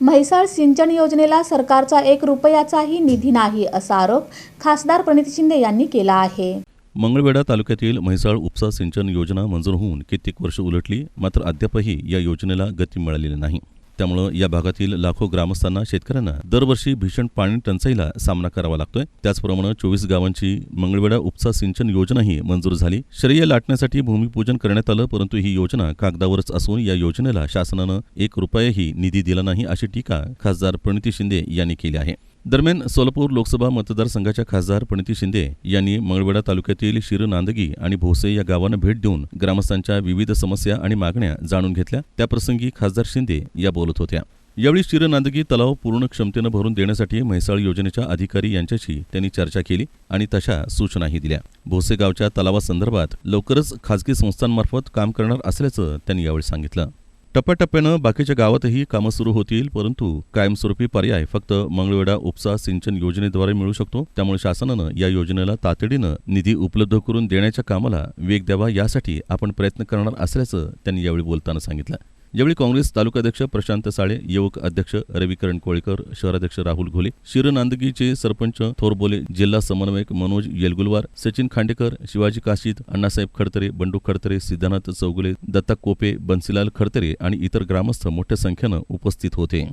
म्हैसाळ सिंचन योजनेला सरकारचा एक रुपयाचाही निधी नाही असा आरोप खासदार प्रणित शिंदे यांनी केला आहे. मंगळवेढा तालुक्यातील म्हैसाळ उपसा सिंचन योजना मंजूर होऊन कित्येक वर्ष उलटली मात्र अद्यापही या योजनेला गती मिळालेली नाही. त्यामुळं या भागातील लाखो ग्रामस्थांना शेतकऱ्यांना दरवर्षी भीषण पाणी टंचाईला सामना करावा लागतोय. त्याचप्रमाणे चोवीस गावांची मंगळवेढा उपसा सिंचन योजनाही मंजूर झाली. श्रेय लाटण्यासाठी भूमिपूजन करण्यात आलं परंतु ही योजना कागदावरच असून या योजनेला शासनानं एक रुपयाही निधी दिला नाही अशी टीका खासदार प्रणिती शिंदे यांनी केली आहे. दरम्यान सोलापूर लोकसभा मतदारसंघाच्या खासदार प्रणिती शिंदे यांनी मंगळवेढा तालुक्यातील शिरनांदगी आणि भोसे या गावांना भेट देऊन ग्रामस्थांच्या विविध समस्या आणि मागण्या जाणून घेतल्या. त्याप्रसंगी खासदार शिंदे या बोलत होत्या. यावेळी शिर नांदगी तलाव पूर्ण क्षमतेनं भरून देण्यासाठी म्हैसाळ योजनेच्या अधिकारी यांच्याशी त्यांनी चर्चा केली आणि तशा सूचनाही दिल्या. भोसे गावच्या तलावासंदर्भात लवकरच खासगी संस्थांमार्फत काम करणार असल्याचं त्यांनी यावेळी सांगितलं. टप्प्याटप्प्यानं बाकीच्या गावातही कामं सुरू होतील परंतु कायमस्वरूपी पर्याय फक्त मंगळवेढा उपसा सिंचन योजनेद्वारे मिळू शकतो. त्यामुळे शासनानं या योजनेला तातडीनं निधी उपलब्ध करून देण्याच्या कामाला वेग द्यावा यासाठी आपण प्रयत्न करणार असल्याचं त्यांनी यावेळी बोलताना सांगितलं. यावेळी काँग्रेस तालुकाध्यक्ष प्रशांत साळे युवक अध्यक्ष रविकरण कोळीकर शहराध्यक्ष राहुल घोले शिरनांदगीचे सरपंच थोरबोले जिल्हा समन्वयक मनोज येलगुलवार सचिन खांडेकर शिवाजी काशीद अण्णासाहेब खडतरे बंडू खडतरे सिद्धानाथ चौगुले दत्ता कोपे बन्सीलाल खडतरे आणि इतर ग्रामस्थ मोठ्या संख्येनं उपस्थित होते.